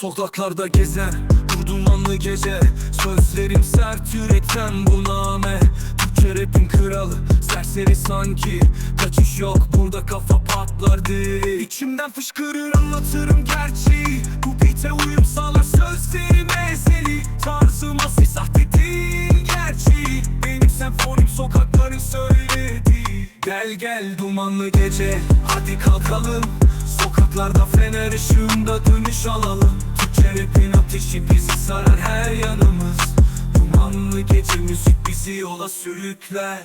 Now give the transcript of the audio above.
Sokaklarda gezer Bu dumanlı gece. Sözlerim sert yürekten bu name. Türkçe rapin kralı Serseri sanki. Kaçış yok burada kafa patlardı İçimden fışkırır anlatırım gerçeği. Bu beat'e uyum sağlar sözlerim ezeli. Tarzıma siz sahte değil gerçeği. Benim senfonim sokakların söylediği. Gel gel dumanlı gece Hadi kalkalım. Sokaklarda fener Türkçe ateşi bizi sarar her yanımız. Dumanlı gece müzik bizi yola sürükler